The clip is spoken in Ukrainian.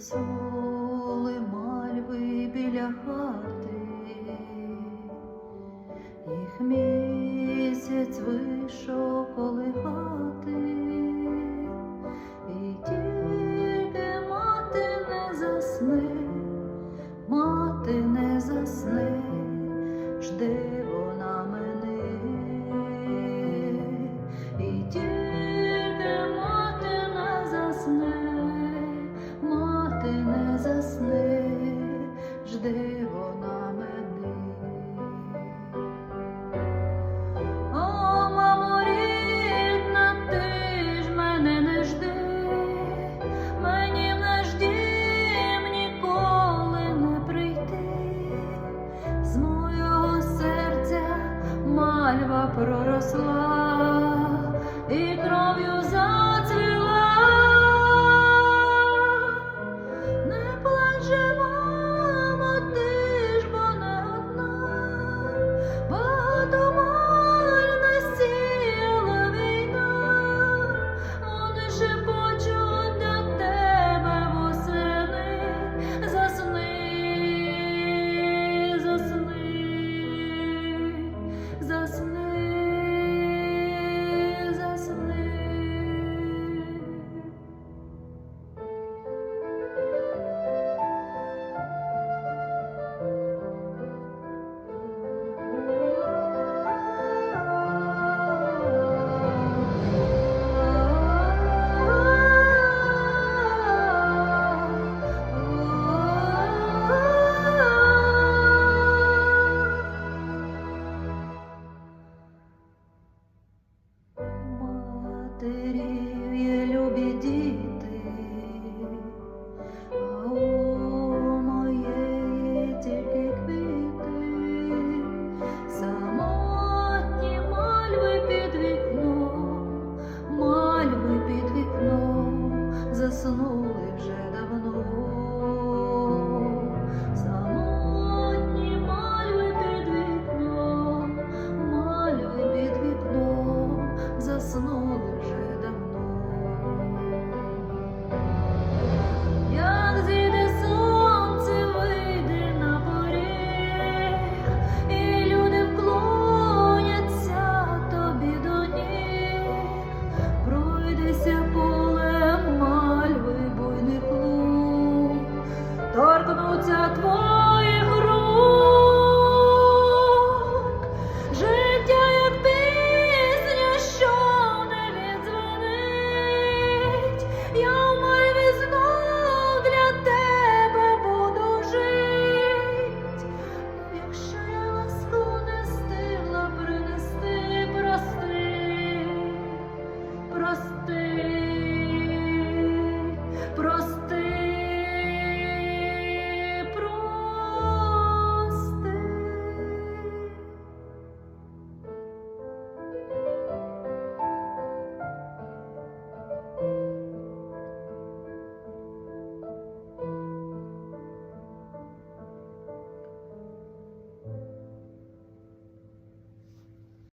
танцювали мальви біля хати, їх місяць вийшов колихати, і тільки мати не засни, мати не засни, жди. Мальва проросла, і кров'ю já